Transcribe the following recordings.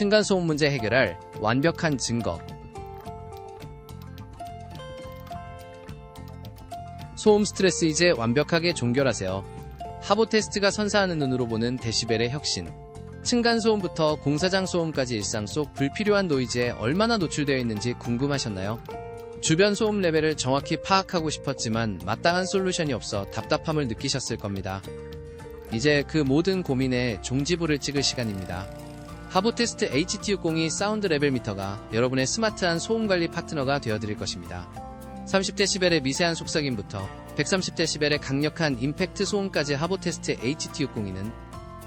층간소음 문제 해결할 완벽한 증거. 소음 스트레스 이제 완벽하게 종결하세요. 하보 테스트가 선사하는 눈으로 보는 데시벨의 혁신. 층간소음부터 공사장 소음까지 일상 속 불필요한 노이즈에 얼마나 노출되어 있는지 궁금하셨나요? 주변 소음 레벨을 정확히 파악하고 싶었지만 마땅한 솔루션이 없어 답답함을 느끼셨을 겁니다. 이제 그 모든 고민에 종지부를 찍을 시간입니다. 하보테스트 HT602 사운드 레벨 미터가 여러분의 스마트한 소음 관리 파트너가 되어드릴 것입니다. 30dB의 미세한 속삭임부터 130dB의 강력한 임팩트 소음까지 하보테스트 HT602는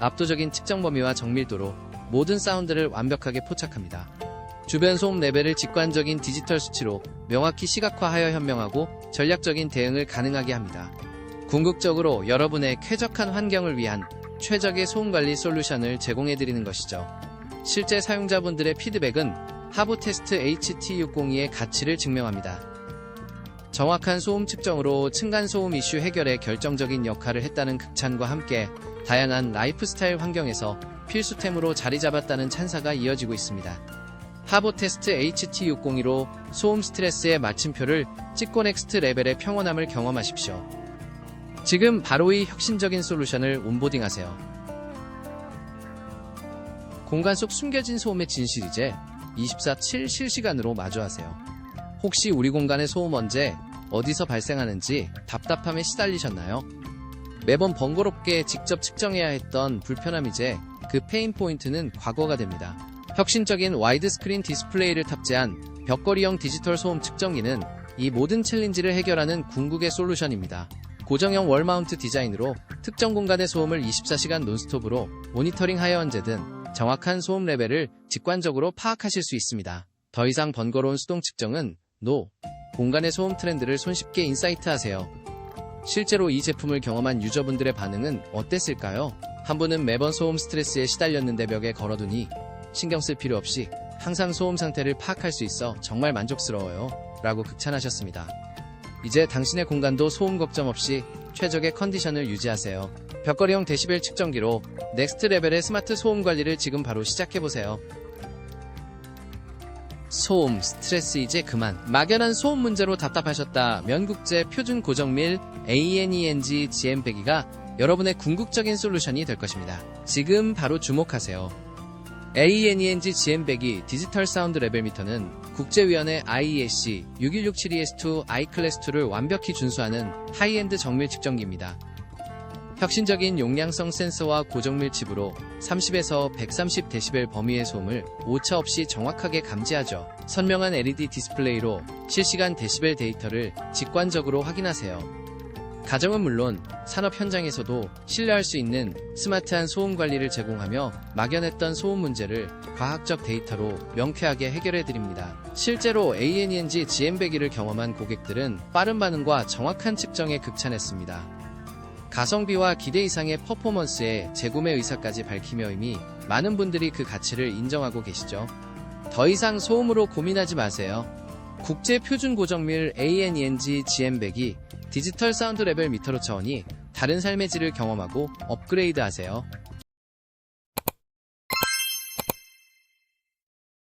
압도적인 측정 범위와 정밀도로 모든 사운드를 완벽하게 포착합니다. 주변 소음 레벨을 직관적인 디지털 수치로 명확히 시각화하여 현명하고 전략적인 대응을 가능하게 합니다. 궁극적으로 여러분의 쾌적한 환경을 위한 최적의 소음 관리 솔루션을 제공해드리는 것이죠. 실제 사용자분들의 피드백은 하부 테스트 HT602의 가치를 증명합니다. 정확한 소음 측정으로 층간 소음 이슈 해결에 결정적인 역할을 했다는 극찬과 함께 다양한 라이프스타일 환경에서 필수템으로 자리 잡았다는 찬사가 이어지고 있습니다. 하보 테스트 HT602로 소음 스트레스의 마침표를 찍고 넥스트 레벨의 평온함을 경험하십시오. 지금 바로 이 혁신적인 솔루션을 온보딩하세요. 공간 속 숨겨진 소음의 진실 이제 24-7 실시간으로 마주하세요. 혹시 우리 공간의 소음 언제 어디서 발생하는지 답답함에 시달리셨나요? 매번 번거롭게 직접 측정해야 했던 불편함 이제 그 페인 포인트는 과거가 됩니다. 혁신적인 와이드 스크린 디스플레이를 탑재한 벽걸이형 디지털 소음 측정기는 이 모든 챌린지를 해결하는 궁극의 솔루션입니다. 고정형 월마운트 디자인으로 특정 공간의 소음을 24시간 논스톱으로 모니터링하여 언제든 정확한 소음 레벨을 직관적으로 파악하실 수 있습니다. 더 이상 번거로운 수동 측정은 NO! 공간의 소음 트렌드를 손쉽게 인사이트하세요. 실제로 이 제품을 경험한 유저분들의 반응은 어땠을까요? 한 분은 매번 소음 스트레스에 시달렸는데 벽에 걸어두니 신경 쓸 필요 없이 항상 소음 상태를 파악할 수 있어 정말 만족스러워요. 라고 극찬하셨습니다. 이제 당신의 공간도 소음 걱정 없이 최적의 컨디션을 유지하세요. 벽걸이형 데시벨 측정기로 넥스트 레벨의 스마트 소음 관리를 지금 바로 시작해보세요. 소음, 스트레스 이제 그만. 막연한 소음 문제로 답답하셨다. 면 국제 표준 고정밀 ANENG GM100기가 여러분의 궁극적인 솔루션이 될 것입니다. 지금 바로 주목하세요. ANENG GM100이 디지털 사운드 레벨 미터는 국제위원회 IESC 61672S2 iClass2를 완벽히 준수하는 하이엔드 정밀 측정기입니다. 혁신적인 용량성 센서와 고정밀 칩으로 30에서 130dB 범위의 소음을 오차 없이 정확하게 감지하죠. 선명한 LED 디스플레이로 실시간 데시벨 데이터를 직관적으로 확인하세요. 가정은 물론 산업 현장에서도 신뢰할 수 있는 스마트한 소음 관리를 제공하며 막연했던 소음 문제를 과학적 데이터로 명쾌하게 해결해 드립니다. 실제로 ANENG GM100을 경험한 고객들은 빠른 반응과 정확한 측정에 극찬했습니다. 가성비와 기대 이상의 퍼포먼스에 재구매 의사까지 밝히며 이미 많은 분들이 그 가치를 인정하고 계시죠. 더 이상 소음으로 고민하지 마세요. 국제 표준 고정밀 ANENG GM100이 디지털 사운드 레벨 미터로 차원이 다른 삶의 질을 경험하고 업그레이드 하세요.